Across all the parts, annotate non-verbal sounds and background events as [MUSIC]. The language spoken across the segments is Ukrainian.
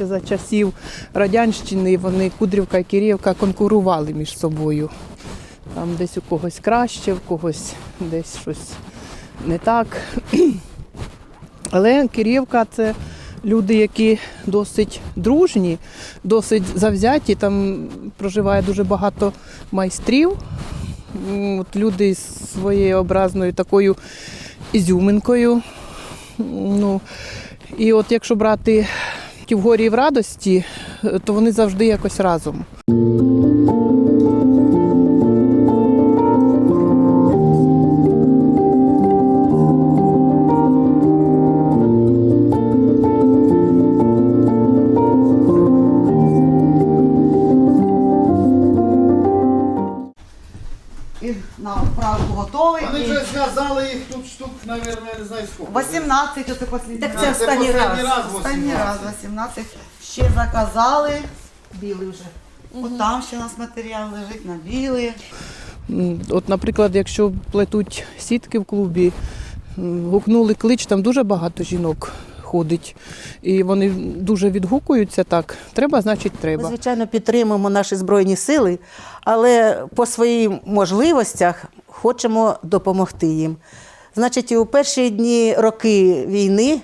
ще за часів Радянщини вони Кудрівка і Кирівка конкурували між собою. Там десь у когось краще, в когось десь щось не так. [CLEARS THROAT] Але Кирівка це люди, які досить дружні, досить завзяті. Там проживає дуже багато майстрів. От люди з своєю образною такою ізюминкою. Ну, і от якщо брати ті в горі і в радості, е, то вони завжди якось разом. На відправку готовий. Вони вже зв'язали їх тут штук, мабуть, я не знаю скільки. 18 оце останній Так раз. це це останній останній раз. раз Останній раз 18. Ще заказали. Білий вже. От там ще у нас матеріал лежить на білий. От, наприклад, якщо плетуть сітки в клубі, гукнули клич, там дуже багато жінок ходить. І вони дуже відгукуються так. Треба, значить, Ми, треба. звичайно, підтримуємо наші збройні сили, але по своїм можливостях хочемо допомогти їм. Значить, у перші дні роки війни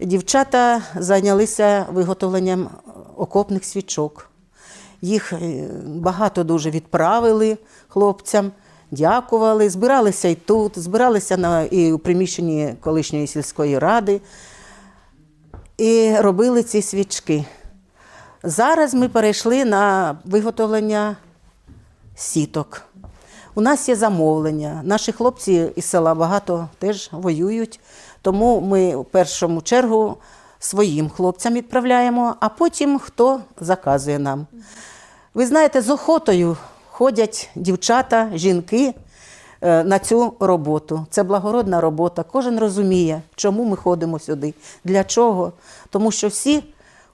дівчата зайнялися виготовленням окопних свічок. Їх е, багато дуже відправили хлопцям, дякували, збиралися і тут, збиралися на, і у приміщенні колишньої сільської ради і робили ці свічки. Зараз ми перейшли на виготовлення сіток. У нас є замовлення. Наші хлопці із села багато теж воюють, тому ми в першому чергу своїм хлопцям відправляємо, а потім хто заказує нам. Ви знаєте, з охотою ходять дівчата, жінки на цю роботу. Це благородна робота. Кожен розуміє, чому ми ходимо сюди, для чого. Тому що всі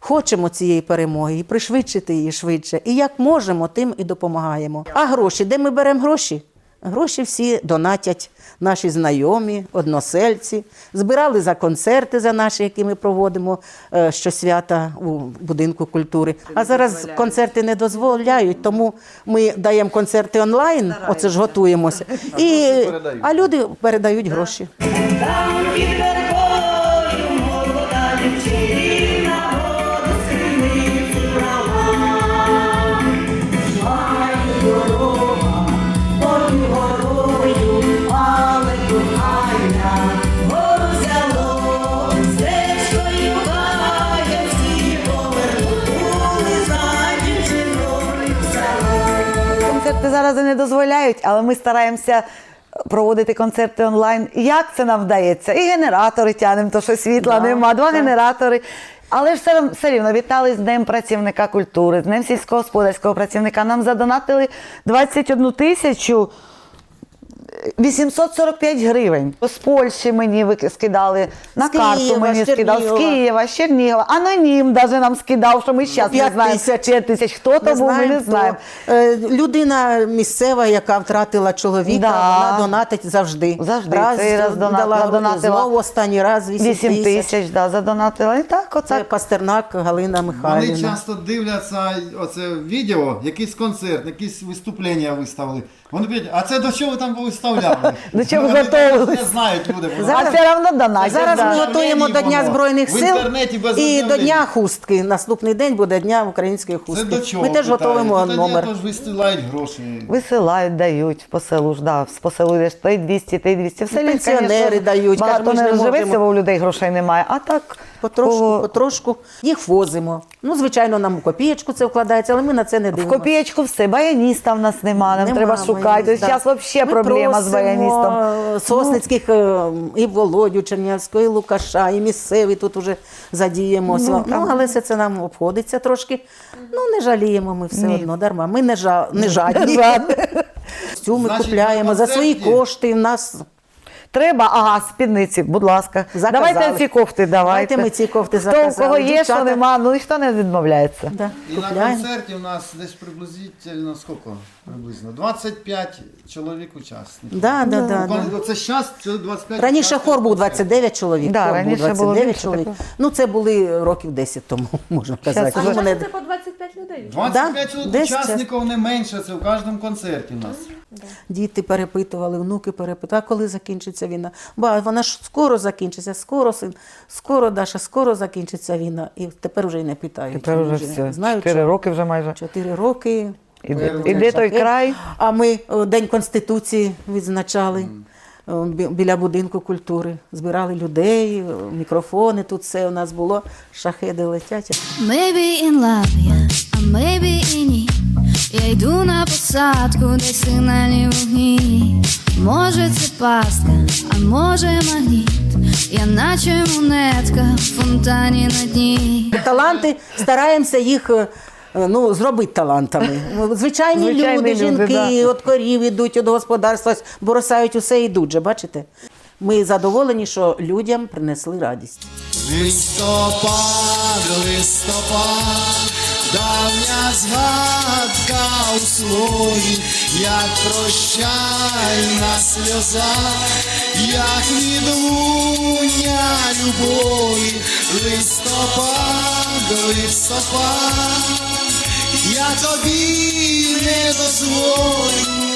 хочемо цієї перемоги і пришвидшити її швидше. І як можемо, тим і допомагаємо. А гроші, де ми беремо гроші? Гроші всі донатять наші знайомі, односельці. Збирали за концерти за наші, які ми проводимо е, щосвята у будинку культури. А зараз концерти не дозволяють, тому ми даємо концерти онлайн. Оце ж готуємося. І, а люди передають гроші. Концерти зараз не дозволяють, але ми стараємося проводити концерти онлайн. Як це нам вдається? І генератори тянемо, то що світла нема, два генератори. Але ж все, все рівно вітали з Днем працівника культури, з Днем сільськогосподарського працівника. Нам задонатили 21 тисячу 845 гривень. З Польщі мені скидали, на З карту Києва, мені з скидав, з. Києва, з Чернігова. Анонім навіть нам скидав, що ми зараз не знаємо. тисяч. 5 тисяч. Хто то був, ми не знаємо. Е, Людина місцева, яка втратила чоловіка, Да. вона донатить завжди. Завжди. Цей раз дона- дала задонатила знову останній раз 8, 8 тисяч. тисяч, да, задонатила. І так, Це. Пастернак Галина Вони часто дивляться оце відео, якийсь концерт, якісь виступлення виставили. Вони кажуть, а це до чого ви там виставляли? [LAUGHS] До чого Вони готовились? Не знають люди. А все одно донатять. Зараз да. ми готуємо до Дня воно. Збройних В сил інтернеті без і до об'явлень. Дня хустки. Наступний день буде Дня української Це хустки. до чого? Ми теж питають? готуємо Ну, номер. Тож висилають гроші. Висилають, дають по селу ж, да, по селу йдеш, той 200, той 200. В селі, пенсіонери дають, Багато кажуть, ми ж не не бо у людей грошей немає. А так, Потрошку, кого- потрошку їх возимо. Ну, звичайно, нам у копієчку це вкладається, але ми на це не в дивимося. копієчку все, баяніста в нас немає, нам Нема треба шукати. Зараз взагалі проблема з баяністом. Сосницьких е, і Володю Чернявського, і Лукаша, і місцеві тут уже задіємося. Ну, Ну, але все це нам обходиться трошки. Ну, не жаліємо ми все Ні. одно дарма. Ми не, жа... не жадні. Костюми Значить, купляємо за свої кошти. В нас Треба, ага, спідниці, будь ласка. Заказали. Давайте ці кофти, давайте. Давайте ми ці кофти Хто, у кого є, що нема, ну ніхто не відмовляється. Да, І на купляємо. концерті у нас десь приблизительно скільки? Приблизно 25 чоловік учасників. Да, да, да, Ну, да. Це зараз це 25 Раніше учасників хор був концерту. 29 чоловік. Да, хор був раніше було 29 більше чоловік. такого. Ну, це були років 10 тому, [LAUGHS] можна казати. уже- Ну, мене- Це по 25 людей. 25 Да, десь учасників не менше, це в кожному концерті у нас. Діти перепитували, внуки перепитували, а коли закінчиться війна? Ба, вона ж скоро закінчиться, скоро син, скоро Даша, скоро закінчиться війна. І тепер вже й не питають. Тепер вже все. знають, Чотири що роки вже майже. чотири роки. Іде, іде той край. А ми День Конституції відзначали бі- біля будинку культури. Збирали людей, мікрофони, тут все у нас було, шахеди летять. Maybe in love, yeah, а maybe і ні. Я йду на посадку, де сигнальні вогні. Може це пастка, а може магніт. Я наче монетка в фонтані на дні. Таланти стараємося їх. е, Ну, зробити талантами. Звичайні, Звичайні люди, люди, жінки, да. от корів ідуть, від господарства, боросають усе йдуть же, бачите? Ми задоволені, що людям принесли радість. Листопад, листопад, давня згадка у слові, як прощальна сльоза, як відлуння любові, листопад, листопад, я тобі не дозволю,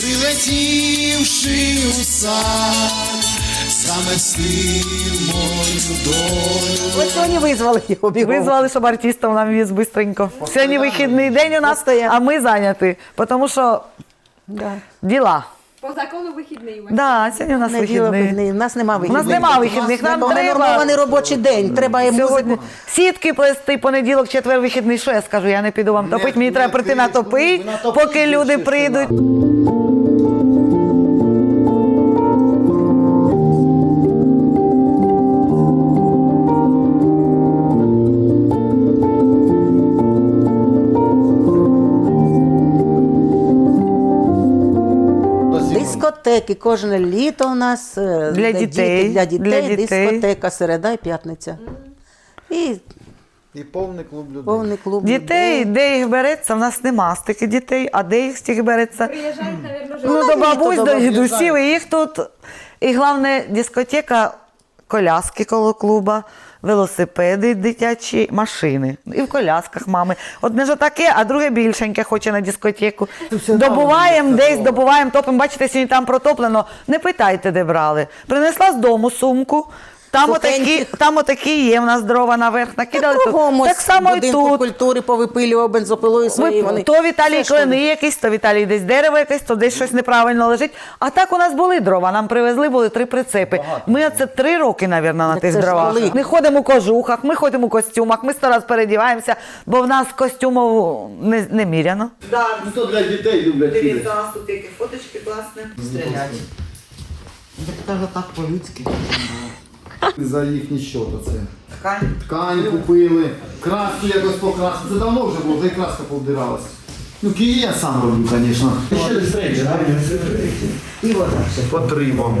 прилетівши у сад. Ось сьогодні визвали його бігом. Визвали, щоб артистів нам віз бистренько. Сьогодні вихідний день у нас, Постоянно. а ми зайняті, тому що Да. Діла. По закону вихідний. Да, сьогодні у нас Неділя, вихідний. вихідний. У нас нема вихідних. нема вихідних, нам треба. нормований робочий день. Треба і Сьогодні музику. сітки плести, понеділок, четвер, вихідний. Що я скажу? Я не піду вам Не- топити. Мені не треба прийти ви натопити поки люди прийдуть. Дискотеки кожне літо у нас е, Для дітей, діти, для дітей, для дітей. дискотека, середа і п'ятниця. І І повний клуб людей. повний клуб. Дітей, де їх береться, в нас нема стільки дітей, а де їх стільки береться? Приїжджають, мабуть, вже. Ну, до бабусь, до дідусів, і їх тут. І головне, дискотека, коляски коло клуба, велосипеди дитячі, машини. І в колясках мами. Одне ж таке, а друге більшеньке хоче на дискотеку. Добуваємо десь, добуваємо, топимо. Бачите, сьогодні там протоплено. Не питайте, де брали. Принесла з дому сумку. Там отакі, там отакі є, в нас дрова наверх накидали. тут. Так само і тут. культури повипилював бензопилою свої. Ви, Вони то Віталій клини якийсь, то Віталій десь дерево якесь, то десь щось неправильно лежить. А так у нас були дрова, нам привезли, були три прицепи. Ми оце три роки, мабуть, на Так тих дровах. Ми ходимо у кожухах, ми ходимо у костюмах, ми сто раз передіваємося, бо в нас костюмів не, не міряно. Ну то для дітей люблять. Дивіться, у нас тут які фоточки класні. Стрілять. Так так по-людськи. За їхній счет оце. Ткань. Ткань купили, краску якось покрасили. Це давно вже було, вже і краска повдиралася. Ну, Київ я сам роблю, звісно. І вода. Потрібно.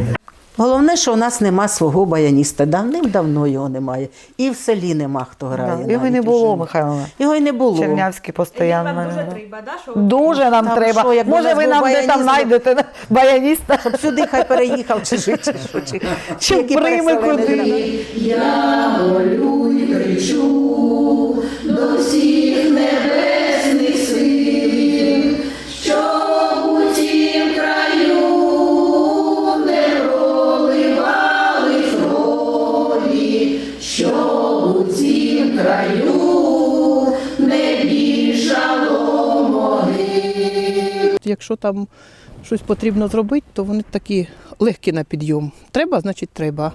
Головне, що у нас нема свого баяніста. Давним-давно його немає. І в селі нема хто грає. Да, Його й не було, уже. Михайловна. Його й не було. Чернявський Вам дуже треба, да? Що Дуже нам Там треба. що, якби Може, нас ви був нам де там знайдете баяніста? Щоб сюди хай переїхав чи жити, чи що, чи, Чи які краю не більшало куди? Якщо там щось потрібно зробити, то вони такі легкі на підйом. Треба, значить треба.